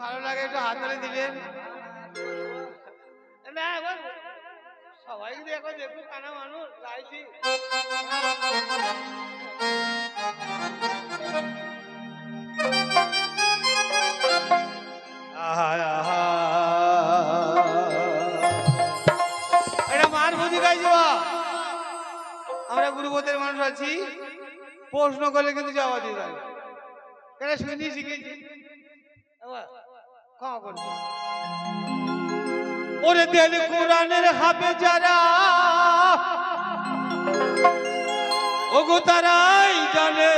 ভালো লাগে একটু হাত ধরে দিবেন না সবাই কিন্তু এখন দেখুন কানা মানুষ চাইছি আহা, আহা। এটা মার বুঝি গাইছি আমরা গুরুপথের মানুষ আছি। প্রশ্ন করলে কিন্তু জবাব দিতে হবে কেন শুনি শিখেছি? ক্ষমা করবে ওরে দেল কোরআনের হাবে যারা ওগো তারাই জানে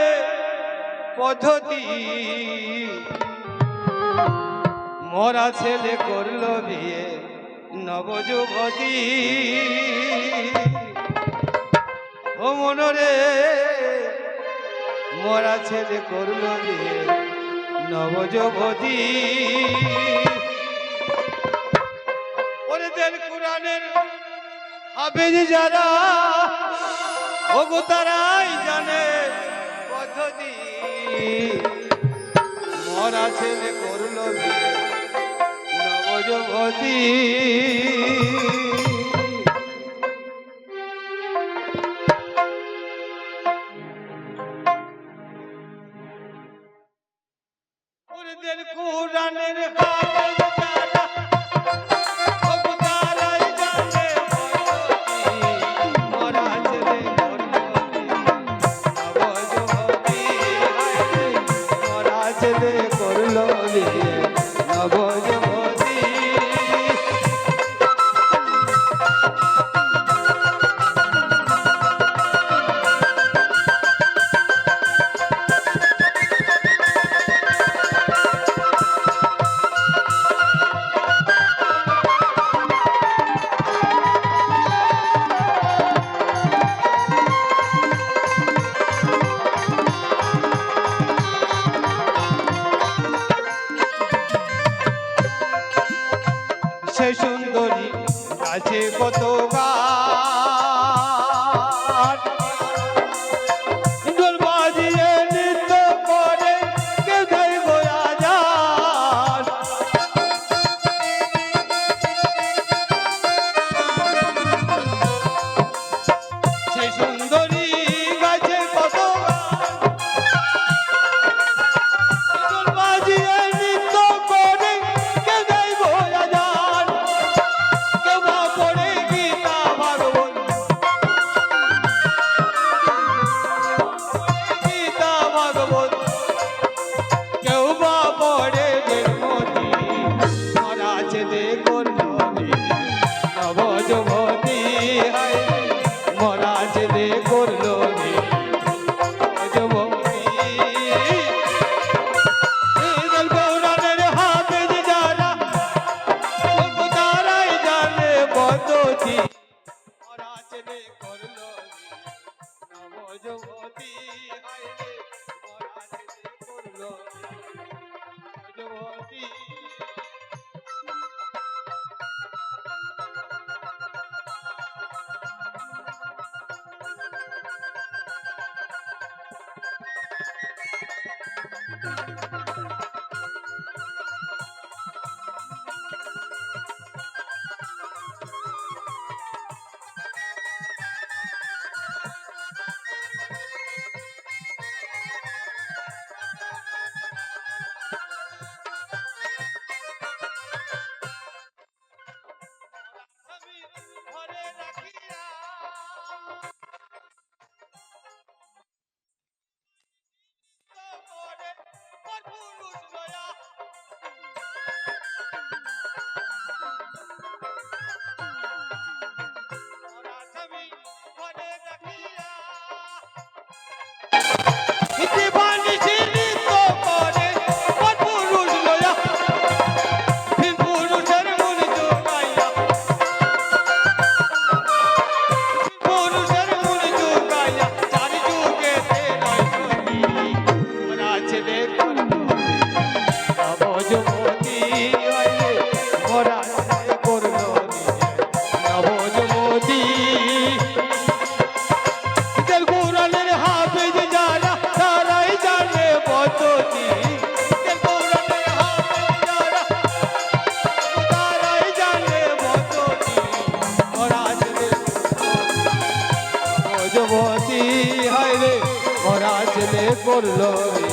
পদ্ধতি। মরা ছেলে করল বিয়ে নবযুবতী। ও মনরে, মরা ছেলে করল বিয়ে নবযুবতী ওরে দেন কোরআনের হাফেজ যারা, ওগো তারাই জানে পদ্ধতি। মরা ছেলে করল বিয়ে নবযুবতী দেন কোরআনের হাফেজ যারা ওগো কত নবযুবতী হায় করল রে